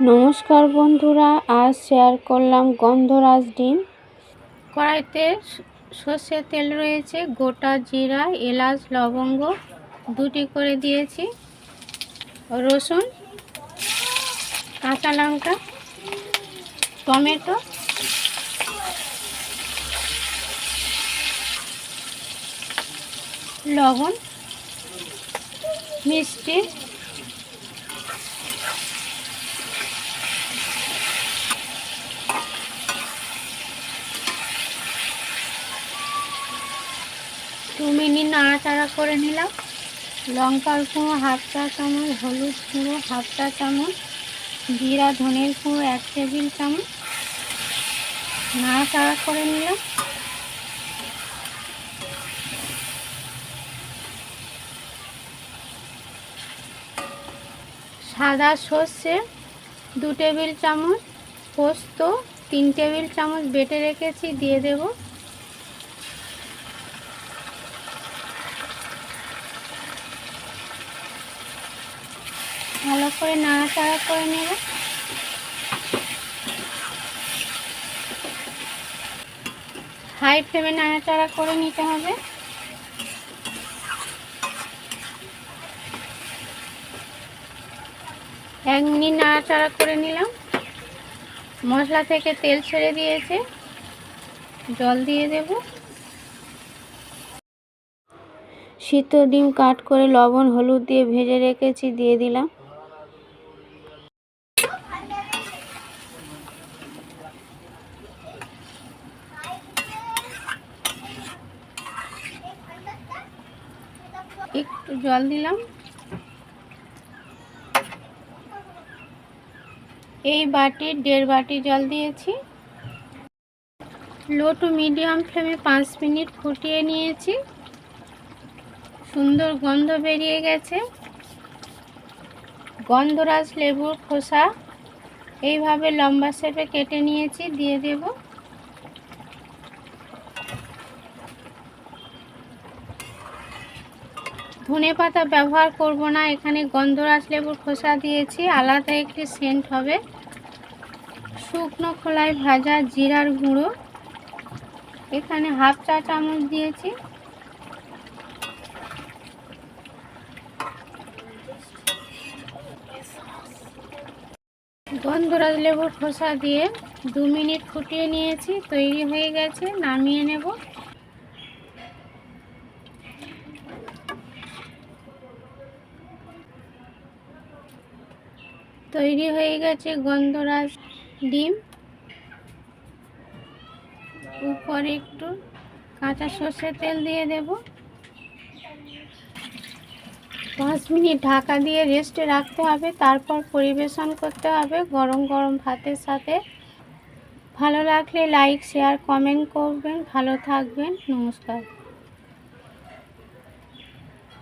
নমস্কার বন্ধুরা, আজ শেয়ার করলাম গন্ধরাজ ডিম। কড়াইতে সর্ষের তেল রয়েছে, গোটা জিরা, এলাচ, লবঙ্গ দুটি করে দিয়েছি। রসুন, কাঁচা লঙ্কা, টমেটো। লবণ, মিষ্টি। দু মিনিট নাড়াচাড়া করে নিলাম। লঙ্কার গুঁড়ো হাফ চা চামচ, হলুদ গুঁড়ো হাফ চা চামচ, জিরা, ধনের গুঁড়ো এক টেবিল চামচ। নাড়াচাড়া করে নিলাম। সাদা সর্ষে, দু টেবিল চামচ পোস্ত, তিন টেবিল চামচ বেটে রেখেছি, দিয়ে দেব। ভালো করে নাড়াচাড়া করে নেব। হাই ফ্লেমে নাড়াচাড়া করে নিতে হবে। এক মিনিট নাড়াচাড়া করে নিলাম। মশলা থেকে তেল ছেড়ে দিয়েছে। জল দিয়ে দেব। সিদ্ধ ডিম কাট করে লবণ, হলুদ দিয়ে ভেজে রেখেছি, দিয়ে দিলাম। একটু জল দিলাম। এই বাটির দেড় বাটি জল দিয়েছি। লো টু মিডিয়াম ফ্লেমে পাঁচ মিনিট ফুটিয়ে নিয়েছি। সুন্দর গন্ধ বেরিয়ে গেছে। গন্ধরাজ লেবুর খোসা। এইভাবে লম্বা শেপে কেটে নিয়েছি, দিয়ে দেব। ধনে পাতা ব্যবহার করব না, এখানে গন্ধরাজ লেবুর খোসা দিয়েছি, আলাদা একটি সেন্ট হবে। শুকনো খোলায় ভাজা জিরার গুঁড়ো, এখানে হাফ চা চামচ দিয়েছি। গন্ধরাজ লেবুর খোসা দিয়ে দু মিনিট ফুটিয়ে নিয়েছি, তৈরি হয়ে গেছে, নামিয়ে নেব। তৈরি হয়ে গেছে গন্ধরাজ ডিম। উপরে একটু কাঁচা সর্ষের তেল দিয়ে দেব। পাঁচ মিনিট ঢাকা দিয়ে রেস্টে রাখতে হবে, তারপর পরিবেশন করতে হবে গরম গরম ভাতের সাথে। ভালো লাগলে লাইক শেয়ার কমেন্ট করবেন। ভালো থাকবেন। নমস্কার।